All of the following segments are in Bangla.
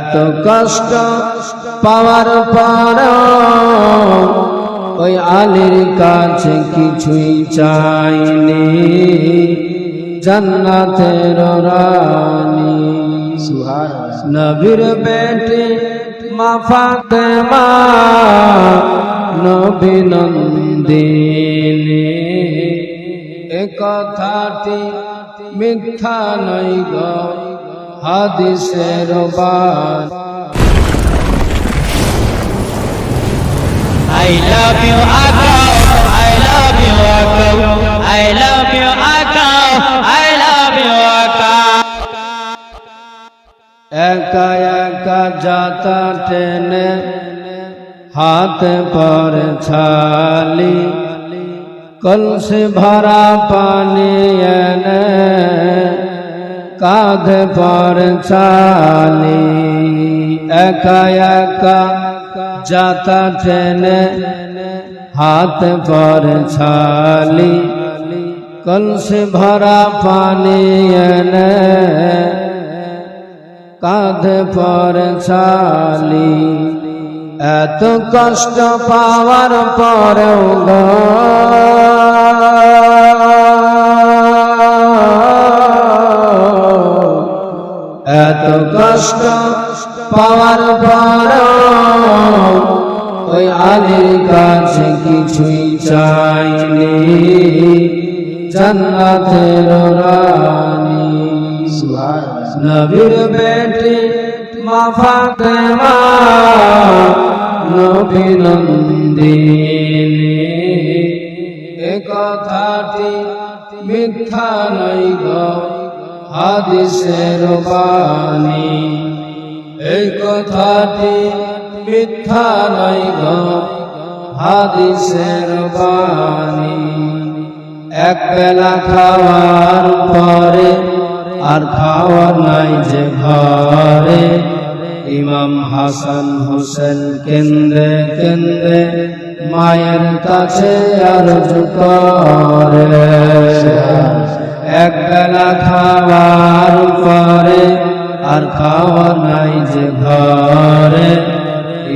এত কষ্ট পাওয়ার পর ওই আলীর কাছে কিছুই চাইনি। জান্নাতের রানী। নবীর বেটে মা ফাতেমা নবী নন্দিনী। এ কথাটি মিথ্যা নই গো। হাদিসের বান I love you, Akao. I love you, Akao. I love you, Akao. I love you, Akao. একা একা যাতা টেনে হাতে পর ছালি কলসি ভরা পানি এনে কাঁধে পর ছালি একা একা যাতা টেনে হাতে পর ছালি। কলসি ভরা পানি এনে কাঁধে পর ছালি। এত কষ্ট পাওয়ার পরেও গো এত কষ্ট পাওয়ার পরেও ওই আলীর কাছে কিছুই চাইনি। জান্নাতের নবীর বেটি মা ফাতেমা কথাটি মিথ্যা নই গো। হাদিসের বাণী। এই কথাটি মিথ্যা নই গো, হাদিসের বাণী। এক বেলা খাওয়ার পরে আর খাওয়ার নাই যে ঘরে, ইমাম হাসান হোসেন কেন্দ্রে কেন্দ্রে মায়ের কাছে আর করে। এক বেলা খাওয়ার পরে আর খাওয়ার নাই যে ঘরে।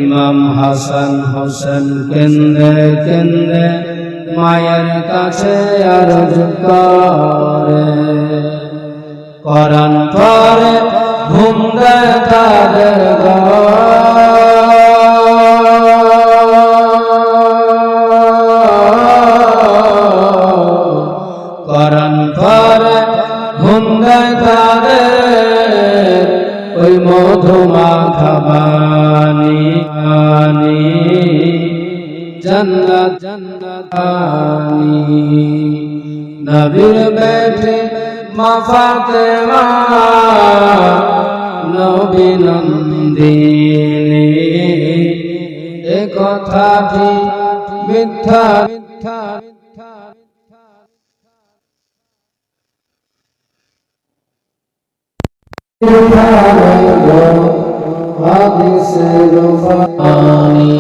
ইমাম হাসান হোসেন কেন্দ্রে কেন্দ্রে মায়ের কাছে আর করে। করান পরে ঘুম দেয় তাদের করান পরে ঘুম দেয় তাদের ওই মধুমা খাবানি আনি জন্নত জন্নতানি নবীর বেটে মা ফাতেমা এ কথাটি মিথ্যা মিথ্যা হাদিসের বাণী